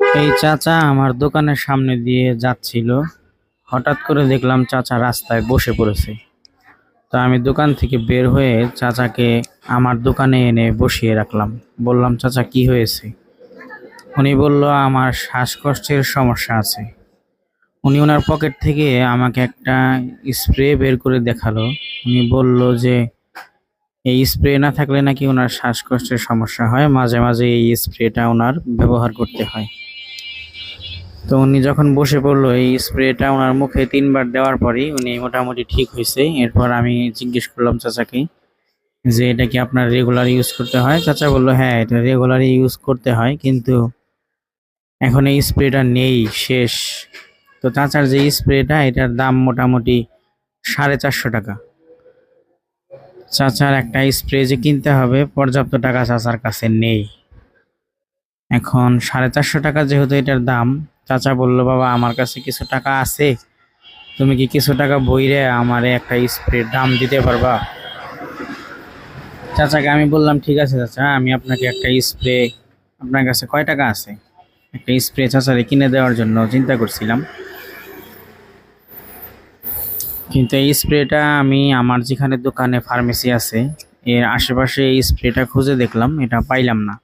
এই চাচা আমার দোকানের সামনে দিয়ে যাচ্ছিল। হঠাৎ করে দেখলাম চাচা রাস্তায় বসে পড়েছে। তো আমি দোকান থেকে বের হয়ে চাচাকে আমার দোকানে এনে বসিয়ে রাখলাম। বললাম, চাচা, কি হয়েছে? উনি বলল, আমার শ্বাসকষ্টের সমস্যা আছে। উনি ওনার পকেট থেকে আমাকে একটা স্প্রে বের করে দেখাল। উনি বলল যে এই স্প্রে না থাকলে নাকি ওনার শ্বাসকষ্টের সমস্যা হয়। মাঝে মাঝে এই স্প্রেটা ওনার ব্যবহার করতে হয়। তো উনি যখন বসে পড়ল, এই স্প্রেটা ওনার মুখে তিনবার দেওয়ার পরই উনি মোটামুটি ঠিক হয়েছে এরপর আমি জিজ্ঞেস করলাম চাচাকে যে, এটা কি আপনার রেগুলার ইউজ করতে হয়? চাচা বলল হ্যাঁ এটা রেগুলারই ইউজ করতে হয়, কিন্তু এখন এই স্প্রেটা নেই, শেষ। তো চাচার যে স্প্রেটা, এটার দাম মোটামুটি সাড়ে চারশো টাকা। চাচার একটা স্প্রে যে কিনতে হবে, পর্যাপ্ত টাকা চাচার কাছে নেই। এখন সাড়ে চারশো টাকা যেহেতু এটার দাম, চাচা বলল, বাবা, আমার কাছে কিছু টাকা আছে। তুমি কি কিছু টাকা বইরে আমার একটা স্প্রে দাম দিতে পারবা? চাচাকে আমি বললাম, ঠিক আছে চাচা, আমি আপনাকে একটা স্প্রে আপনার কাছে কয় টাকা আছে? একটা স্প্রে চাচারে কিনে দেওয়ার জন্য চিন্তা করছিলাম। কিন্তু এই স্প্রেটা আমি আমার যেখানে দোকানে ফার্মেসি আছে, এর আশেপাশে এই স্প্রেটা খুঁজে দেখলাম, এটা পাইলাম না।